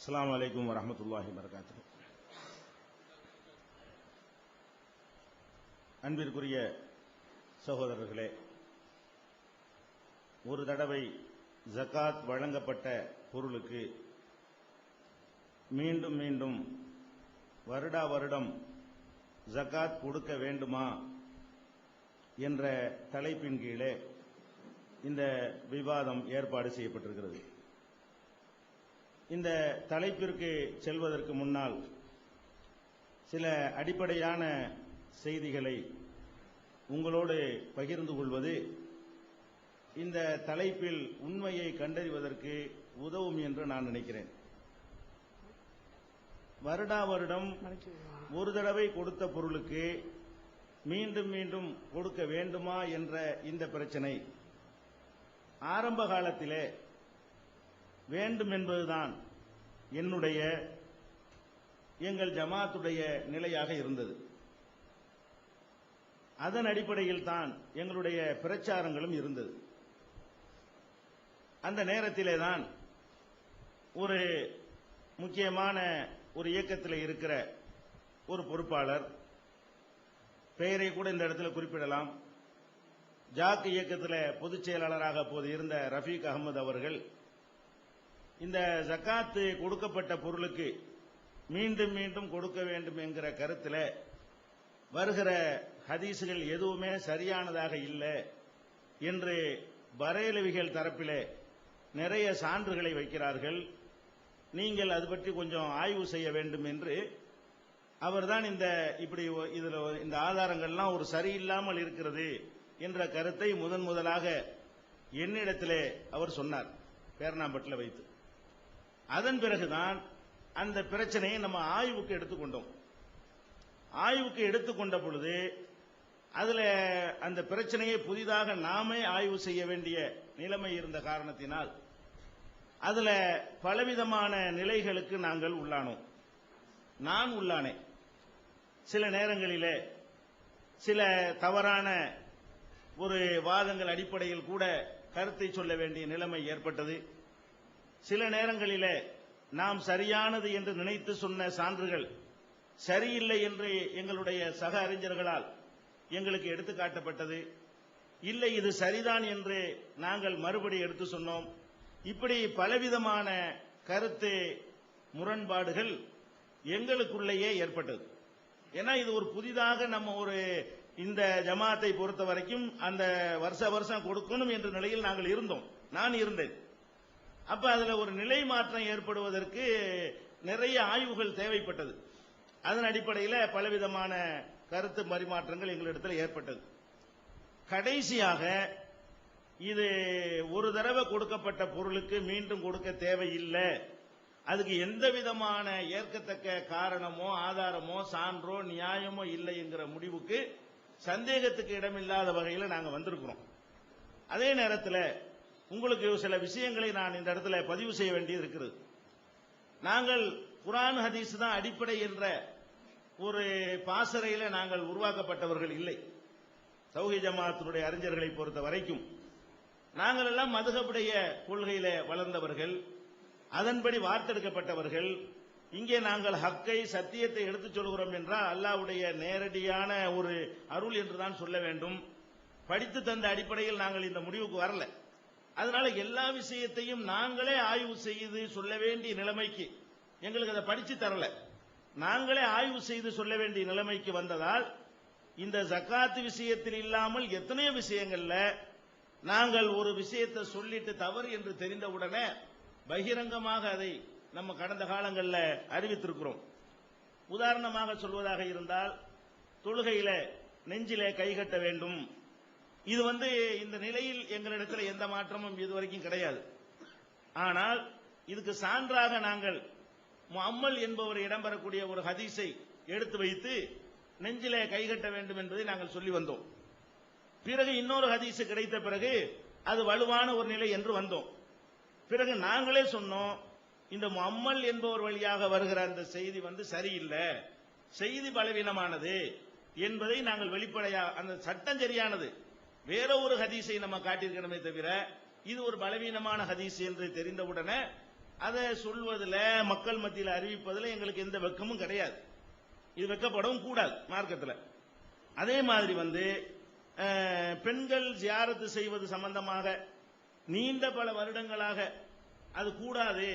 அஸ்ஸலாமு அலைக்கும் வரஹ்மத்துல்லாஹி அன்பிற்குரிய சகோதரர்களே ஒரு தடவை ஜகாத் வழங்கப்பட்ட பொருளுக்கு மீண்டும் மீண்டும் வருடா வருடம் ஜகாத் கொடுக்க வேண்டுமா என்ற தலைப்பின் கீழே இந்த விவாதம் ஏற்பாடு செய்யப்பட்டிருக்கிறது. இந்த தலைப்பிற்கு செல்வதற்கு முன்னால் சில அடிப்படையான செய்திகளை உங்களோடு பகிர்ந்து கொள்வது இந்த தலைப்பில் உண்மையை கண்டறிவதற்கு உதவும் என்று நான் நினைக்கிறேன். வருடா வருடம் ஒரு தடவை கொடுத்த பொருளுக்கு மீண்டும் மீண்டும் கொடுக்க வேண்டுமா என்ற இந்த பிரச்சனை ஆரம்ப காலத்திலே வேண்டும் என்பதுதான் என்னுடைய எங்கள் ஜமாத்துடைய நிலையாக இருந்தது. அதன் அடிப்படையில் தான் எங்களுடைய பிரச்சாரங்களும் இருந்தது. அந்த நேரத்திலே தான் ஒரு முக்கியமான ஒரு இயக்கத்தில் இருக்கிற ஒரு பொறுப்பாளர் பெயரை கூட இந்த இடத்துல குறிப்பிடலாம். ஜாக்கு இயக்கத்தில் பொதுச் செயலாளராக அப்போது இருந்த ரஃபீக் அகமது அவர்கள் இந்த ஜக்காத்து கொடுக்கப்பட்ட பொருளுக்கு மீண்டும் மீண்டும் கொடுக்க வேண்டும் என்கிற கருத்தில் வருகிற ஹதீஸுகள் எதுவுமே சரியானதாக இல்லை என்று வரையலவிகள் தரப்பிலே நிறைய சான்றுகளை வைக்கிறார்கள். நீங்கள் அது பற்றி கொஞ்சம் ஆய்வு செய்ய வேண்டும் என்று. அவர்தான் இந்த இப்படி இதில் இந்த ஆதாரங்கள்லாம் ஒரு சரியில்லாமல் இருக்கிறது என்ற கருத்தை முதன் முதலாக என்னிடத்திலே அவர் சொன்னார். பேரணாம்பட்டில் வைத்து. அதன் பிறகுதான் அந்த பிரச்சனையை நம்ம ஆய்வுக்கு எடுத்துக்கொண்டோம். ஆய்வுக்கு எடுத்துக்கொண்ட பொழுது அதுல அந்த பிரச்சனையை புதிதாக நாமே ஆய்வு செய்ய வேண்டிய நிலைமை இருந்த காரணத்தினால் அதுல பலவிதமான நிலைகளுக்கு நாங்கள் உள்ளானோம். நான் உள்ளானேன். சில நேரங்களிலே சில தவறான ஒரு வாதங்கள் அடிப்படையில் கூட கருத்தை சொல்ல வேண்டிய நிலைமை ஏற்பட்டது. சில நேரங்களிலே நாம் சரியானது என்று நினைத்து சொன்ன சான்றுகள் சரியில்லை என்று எங்களுடைய சக அறிஞர்களால் எங்களுக்கு எடுத்துக்காட்டப்பட்டது இல்லை இது சரிதான் என்று நாங்கள் மறுபடி எடுத்து சொன்னோம். இப்படி பலவிதமான கருத்து முரண்பாடுகள் எங்களுக்குள்ளேயே ஏற்பட்டது. ஏன்னா இது ஒரு புதிதாக நம்ம ஒரு இந்த ஜமாத்தை பொறுத்த வரைக்கும் அந்த வருஷ வருஷம் கொடுக்கணும் என்ற நிலையில் நாங்கள் இருந்தோம். நான் இருந்தேன். அப்ப அதுல ஒரு நிலை மாற்றம் ஏற்படுவதற்கு நிறைய ஆய்வுகள் தேவைப்பட்டது. அதன் அடிப்படையில் பலவிதமான கருத்து பரிமாற்றங்கள் எங்களிடத்தில் ஏற்பட்டது. கடைசியாக இது ஒரு தடவை கொடுக்கப்பட்ட பொருளுக்கு மீண்டும் கொடுக்க தேவையில்லை. அதுக்கு எந்த விதமான ஏற்கத்தக்க காரணமோ ஆதாரமோ சான்றோ நியாயமோ இல்லை என்கிற முடிவுக்கு சந்தேகத்துக்கு இடமில்லாத வகையில் நாங்கள் வந்திருக்கிறோம். அதே நேரத்தில் உங்களுக்கு சில விஷயங்களை நான் இந்த இடத்துல பதிவு செய்ய வேண்டியது இருக்கிறது நாங்கள் குரான் ஹதீஸ் தான் அடிப்படை என்ற ஒரு பாசறையில நாங்கள் உருவாக்கப்பட்டவர்கள் இல்லை. சௌஹி ஜமாத்தினுடைய அறிஞர்களை பொறுத்த வரைக்கும் நாங்கள் எல்லாம் மதுகப்புடைய கொள்கையில வளர்ந்தவர்கள் அதன்படி வார்த்தெடுக்கப்பட்டவர்கள். இங்கே நாங்கள் ஹக்கை சத்தியத்தை எடுத்துச் சொல்கிறோம் என்றால் அல்லாவுடைய நேரடியான ஒரு அருள் என்றுதான் சொல்ல வேண்டும். படித்து தந்த அடிப்படையில் நாங்கள் இந்த முடிவுக்கு வரல. அதனால எல்லா விஷயத்தையும் நாங்களே ஆய்வு செய்து சொல்ல வேண்டிய நிலைமைக்கு எங்களுக்கு அதை படிச்சு தரல. நாங்களே ஆய்வு செய்து சொல்ல வேண்டிய நிலைமைக்கு வந்ததால் இந்த ஜக்காத்து விஷயத்தில் இல்லாமல் எத்தனையோ விஷயங்கள்ல நாங்கள் ஒரு விஷயத்தை சொல்லிட்டு தவறு என்று தெரிந்தவுடனே பகிரங்கமாக அதை நம்ம கடந்த காலங்களில் அறிவித்திருக்கிறோம். உதாரணமாக சொல்வதாக இருந்தால் தொழுகையில நெஞ்சிலே கைகட்ட வேண்டும். இது வந்து இந்த நிலையில் எங்களிடத்தில் எந்த மாற்றமும் இதுவரைக்கும் கிடையாது. ஆனால் இதுக்கு சான்றாக நாங்கள் அம்மல் என்பவர் இடம்பெறக்கூடிய ஒரு ஹதீஸை எடுத்து வைத்து நெஞ்சிலே கைகட்ட வேண்டும் என்பதை நாங்கள் சொல்லி வந்தோம். பிறகு இன்னொரு ஹதீஸ் கிடைத்த பிறகு அது வலுவான ஒரு நிலை என்று வந்தோம். பிறகு நாங்களே சொன்னோம் இந்த முஅம்மல் என்பவர் வழியாக வருகிற அந்த செய்தி வந்து சரியில்லை செய்தி பலவீனமானது என்பதை நாங்கள் வெளிப்படையா அந்த சட்டம் சரியானது வேற ஒரு ஹதீஸை நம்ம காட்டியிருக்கிறோமே தவிர இது ஒரு பலவீனமான ஹதீஸ் என்று தெரிந்தவுடனே அதை சொல்வதில் மக்கள் மத்தியில் அறிவிப்பதில் எங்களுக்கு எந்த வெக்கமும் கிடையாது. இது வெக்கப்படவும் கூடாது மார்க்கத்தில். அதே மாதிரி வந்து பெண்கள் ஜியாரத்து செய்வது சம்பந்தமாக நீண்ட பல வருடங்களாக அது கூடாது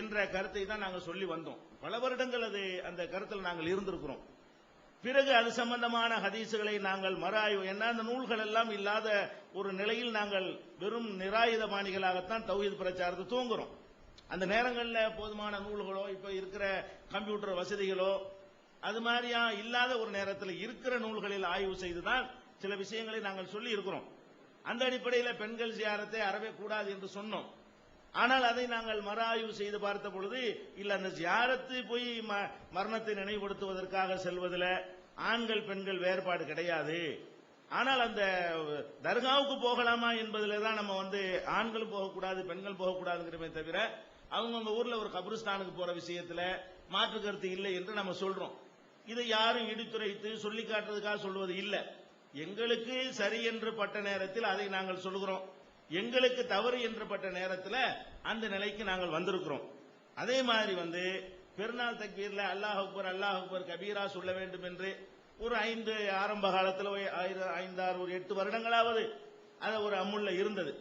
என்ற கருத்தை தான் நாங்கள் சொல்லி வந்தோம். பல வருடங்கள் அது அந்த கருத்தில் நாங்கள் இருந்திருக்கிறோம். பிறகு அது சம்பந்தமான ஹதீசுகளை நாங்கள் மறாய்வு என்ன அந்த நூல்கள் எல்லாம் இல்லாத ஒரு நிலையில் நாங்கள் வெறும் நிராயுதபாணிகளாகத்தான் தௌஹீத் பிரச்சாரத்தை தூங்குறோம் அந்த நேரங்களில் போதுமான நூல்களோ இப்ப இருக்கிற கம்ப்யூட்டர் வசதிகளோ அது மாதிரியா இல்லாத ஒரு நேரத்தில் இருக்கிற நூல்களில் ஆய்வு செய்துதான் சில விஷயங்களை நாங்கள் சொல்லி இருக்கிறோம் அந்த அடிப்படையில் பெண்கள் ஜியாரத்தை அறவே கூடாது என்று சொன்னோம். ஆனால் அதை நாங்கள் மறு ஆய்வு செய்து பார்த்த பொழுது இல்ல அந்த ஜியாரத்து போய் ம- மரணத்தை நினைவுபடுத்துவதற்காக செல்வதில் ஆண்கள் பெண்கள் வேறுபாடு கிடையாது. ஆனால் அந்த தர்காவுக்கு போகலாமா என்பதில் தான் நம்ம வந்து ஆண்களும் போகக்கூடாது பெண்கள் போகக்கூடாதுங்கிறமே தவிர அவங்கவுங்க ஊர்ல ஒரு கபிரிஸ்தானுக்கு போற விஷயத்துல மாற்று கருத்து இல்லை என்று நம்ம சொல்றோம். இதை யாரும் இடித்துரைத்து சொல்லி காட்டுறதுக்காக சொல்வது இல்லை. எங்களுக்கு சரி என்று பட்ட நேரத்தில் அதை நாங்கள் சொல்கிறோம் எங்களுக்கு தவறு என்று பட்ட நேரத்தில் அந்த நிலைக்கு நாங்கள் வந்திருக்கிறோம். அதே மாதிரி வந்து பெருநாள் தக்பீர்ல அல்லாஹ் அக்பர் அல்லாஹ் அக்பர் கபீரா சொல்ல வேண்டும் என்று ஒரு ஐந்து ஆரம்ப காலத்தில் ஐந்தாறு ஒரு எட்டு வருடங்களாவது அது ஒரு அமுல்ல இருந்தது.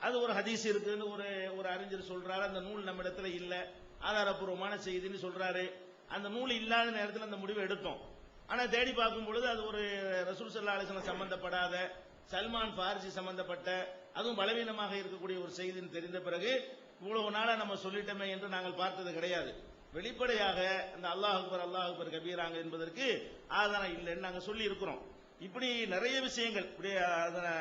அது ஒரு ஹதீஸ் இருக்குன்னு ஒரு ஒரு அறிஞர் சொல்றாரு. அந்த நூல் நம்ம இடத்துல இல்லை. ஆதாரப்பூர்வமான செய்தின்னு சொல்றாரு. அந்த நூல் இல்லாத நேரத்தில் அந்த முடிவை எடுத்தோம். ஆனா தேடி பார்க்கும் பொழுது அது ஒரு ரசூல் சல்லா அலிஸ்லாம் சம்பந்தப்படாத சல்மான் ஃபாரிசி சம்பந்தப்பட்ட அதுவும் பலவீனமாக இருக்கக்கூடிய ஒரு செய்தின்னு தெரிந்த பிறகு இவ்வளவு நாளா நம்ம சொல்லிட்டோமே என்று நாங்கள் பார்த்தது கிடையாது. வெளிப்படையாக அந்த அல்லாஹ் அக்பர் அல்லாஹ் அக்பர் கபீராங்க என்பதற்கு ஆதாரம் இல்லைன்னு நாங்கள் சொல்லி இருக்கிறோம் இப்படி நிறைய விஷயங்கள் இப்படி அதனை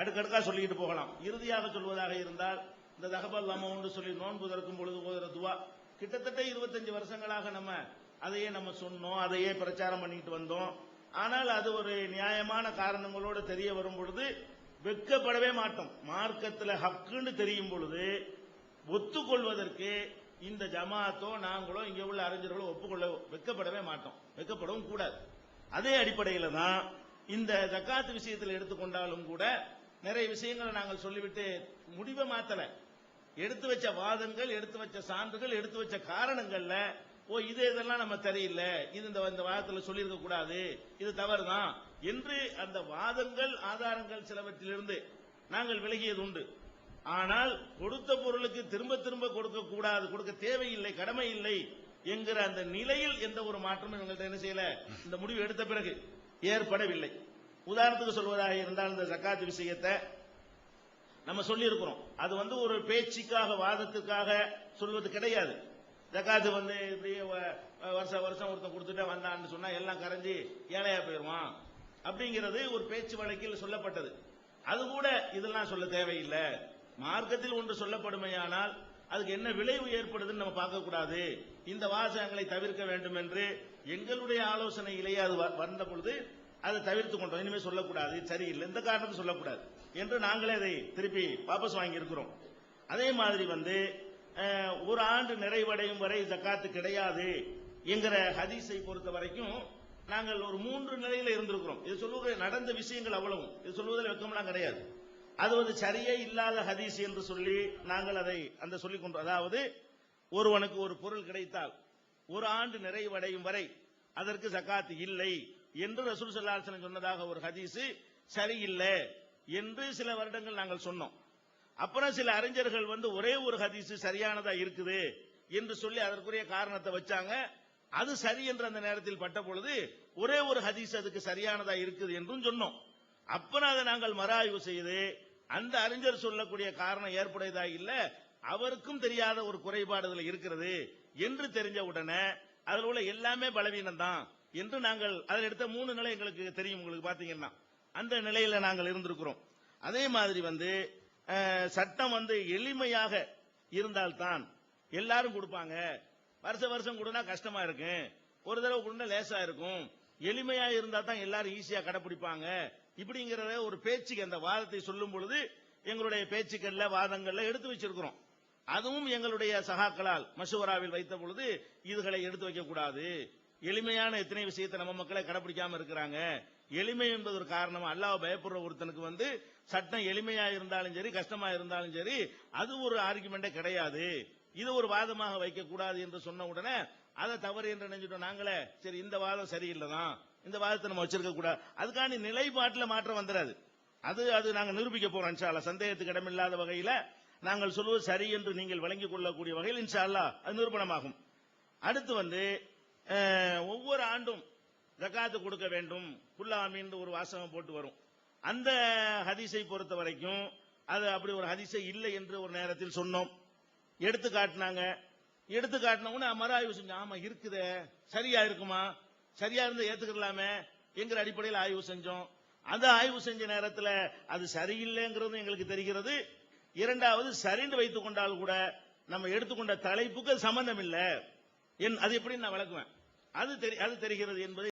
அடுக்கடுக்காக சொல்லிக்கிட்டு போகலாம். இறுதியாக சொல்வதாக இருந்தால் இந்த தகவல் ஒன்று சொல்லி நோன்பு திறக்கும் பொழுது ஓதுற துவா கிட்டத்தட்ட இருபத்தஞ்சு வருஷங்களாக நம்ம அதையே நம்ம சொன்னோம் அதையே பிரச்சாரம் பண்ணிட்டு வந்தோம். ஆனால் அது ஒரு நியாயமான காரணங்களோடு தெரிய வரும் பொழுது வெட்கப்படவே மாட்டோம். மார்க்கத்தில் ஹக்குன்னு தெரியும் பொழுது ஒத்துக்கொள்வதற்கு இந்த ஜமாத்தோ நாங்களோ இங்கே உள்ள அறிஞர்களோ ஒப்புக்கொள்ள வெட்கப்படவே மாட்டோம். வெட்கப்படவும் கூடாது. அதே அடிப்படையில் தான் இந்த ஜக்காத்து விஷயத்தில் எடுத்துக்கொண்டாலும் கூட நிறைய விஷயங்களை நாங்கள் சொல்லிவிட்டு முடிவை மாத்தல. எடுத்து வச்ச வாதங்கள் எடுத்து வச்ச சான்றுகள் எடுத்து வச்ச காரணங்கள்ல ஓ இது இதெல்லாம் நம்ம தெரியல இது இந்த இந்த வாதத்தில் சொல்லியிருக்க கூடாது. இது தவறுதான். என்று அந்த வாதங்கள் ஆதாரங்கள் சிலவற்றிலிருந்து நாங்கள் விலகியது உண்டு ஆனால் கொடுத்த பொருளுக்கு திரும்ப திரும்ப கொடுக்க கூடாது கொடுக்க தேவையில்லை கடமை இல்லை என்கிற அந்த நிலையில் எந்த ஒரு மாற்றமும் எங்கள்கிட்ட என்ன செய்யல. இந்த முடிவு எடுத்த பிறகு ஏற்படவில்லை. உதாரணத்துக்கு சொல்வதாக இருந்தால் இந்த ஜக்காத் விஷயத்தை நம்ம சொல்லி இருக்கிறோம் அது வந்து ஒரு பேச்சுக்காக வாதத்துக்காக சொல்வது கிடையாது. ஜக்காத்து வந்து இப்படி வ- வருஷம் வருஷம் ஒருத்தன் கொடுத்துட்டே வந்தான்னு சொன்னா எல்லாம் கரைஞ்சி ஏழையா போயிடுவான் அப்படிங்கிறது ஒரு பேச்சு வழக்கில் சொல்லப்பட்டது. அது கூட இதெல்லாம் சொல்ல தேவையில்லை. மார்க்கத்தில் ஒன்று சொல்லப்படுமையானால் அதுக்கு என்ன விளைவு ஏற்படுதுன்னு நம்ம பார்க்க கூடாது இந்த வாசகங்களை தவிர்க்க வேண்டும் என்று எங்களுடைய ஆலோசனையிலேயே அது வ- வந்த பொழுது அதை தவிர்த்து கொண்டோம். இனிமேல் சொல்லக்கூடாது. சரியில்லை. இந்த காரணத்தை சொல்லக்கூடாது. என்று நாங்களே அதை திருப்பி வாபஸ் வாங்கியிருக்கிறோம். அதே மாதிரி வந்து ஒரு ஆண்டு நிறைவடையும் வரை ஜக்காத்து கிடையாது என்கிற ஹதீஸை பொறுத்த வரைக்கும் நாங்கள் ஒரு மூன்று நிலையில இருந்திருக்கிறோம். இது சொல்லுகிற நடந்த விஷயங்கள் அவ்வளவும். இது சொல்வதில் வெக்கம்லாம் கிடையாது. அது வந்து சரியே இல்லாத ஹதீஸ் என்று சொல்லி நாங்கள் அதை அந்த சொல்லிக் கொண்டோம் அதாவது ஒருவனுக்கு ஒரு பொருள் கிடைத்தால் ஒரு ஆண்டு நிறைவடையும் வரை அதற்கு சக்காத்து இல்லை என்று ரசூல் சல்லாசன் சொன்னதாக ஒரு ஹதீஸ் சரியில்லை என்று சில வருடங்கள் நாங்கள் சொன்னோம். அப்புறம் சில அறிஞர்கள் வந்து ஒரே ஒரு ஹதீஸ் சரியானதா இருக்குது என்று சொல்லி அதற்குரிய காரணத்தை வச்சாங்க. அது சரி என்று அந்த நேரத்தில் பட்ட பொழுது ஒரே ஒரு ஹதீஸ் அதுக்கு சரியானதா இருக்குது என்றும் சொன்னோம். அப்பன அதை நாங்கள் மறாய்வு செய்து அந்த அறிஞர் சொல்லக்கூடிய காரணம் ஏற்புடையதா இல்ல அவருக்கும் தெரியாத ஒரு குறைபாடு இருக்கிறது என்று தெரிஞ்ச உடனே அதில் உள்ள எல்லாமே பலவீனம் தான் என்று நாங்கள் அதில் எடுத்த மூணு நிலை எங்களுக்கு தெரியும் உங்களுக்கு பாத்தீங்கன்னா அந்த நிலையில நாங்கள் இருந்திருக்கிறோம். அதே மாதிரி வந்து சட்டம் வந்து எளிமையாக இருந்தால்தான் எல்லாரும் கொடுப்பாங்க. வருஷ வருஷம் கொடுனா கஷ்டமா இருக்கும். ஒரு தடவை கொடுனா லேசா இருக்கும். எளிமையா இருந்தா தான் எல்லாரும் ஈஸியா கடைபிடிப்பாங்க இப்படிங்கிறத ஒரு பேச்சுக்கு அந்த வாதத்தை சொல்லும் பொழுது எங்களுடைய பேச்சுக்கள்ல வாதங்கள்ல எடுத்து வச்சிருக்கிறோம். அதுவும் எங்களுடைய சகாக்களால் மஷூராவில் வைத்த பொழுது இதுகளை எடுத்து வைக்க கூடாது. எளிமையான எத்தனை விஷயத்தை நம்ம மக்களை கடைபிடிக்காம இருக்கிறாங்க. எளிமை என்பது ஒரு காரணம் அல்லாஹ் பயப்படுற ஒருத்தனுக்கு வந்து சட்டம் எளிமையா இருந்தாலும் சரி கஷ்டமா இருந்தாலும் சரி அது ஒரு ஆர்குமெண்டே கிடையாது. இது ஒரு வாதமாக வைக்கக்கூடாது என்று சொன்ன உடனே அதை தவறு என்று நினைச்சிட்டோம் நாங்களே. சரி இந்த வாதம் சரியில்லைதான். இந்த வாதத்தை நம்ம வச்சிருக்க கூடாது. அதுக்காண்டி நிலைப்பாட்டில் மாற்றம் வந்துடாது. அது அது நாங்கள் நிரூபிக்க போறோம் இன்ஷால்லா சந்தேகத்துக்கு இடமில்லாத வகையில நாங்கள் சொல்வது சரி என்று நீங்கள் வழங்கிக் கொள்ளக்கூடிய வகையில் இன்ஷால்லா அது நிரூபணமாகும். அடுத்து வந்து ஒவ்வொரு ஆண்டும் ஜக்காத்து கொடுக்க வேண்டும். குல்லாமின்னு ஒரு வாசகம் போட்டு வரும். அந்த ஹதீஸை பொறுத்த வரைக்கும் அது அப்படி ஒரு ஹதீஸை இல்லை என்று ஒரு நேரத்தில் சொன்னோம். எடுத்து காட்டினாங்க. எடுத்து காட்டினவுடனே மறு ஆய்வு செஞ்சோம் ஆமா இருக்குது. சரியா இருக்குமா? சரியா இருந்து ஏத்துக்கலாமே என்கிற அடிப்படையில் ஆய்வு செஞ்சோம். அந்த ஆய்வு செஞ்ச நேரத்தில் அது சரியில்லைங்கிறது எங்களுக்கு தெரிகிறது. இரண்டாவது சரிந்து வைத்துக் கொண்டால் கூட நம்ம எடுத்துக்கொண்ட தலைப்புக்கு சம்பந்தம் இல்லை. என் அது எப்படி நான் விளக்குவேன். அது தெரி அது தெரிகிறது என்பதை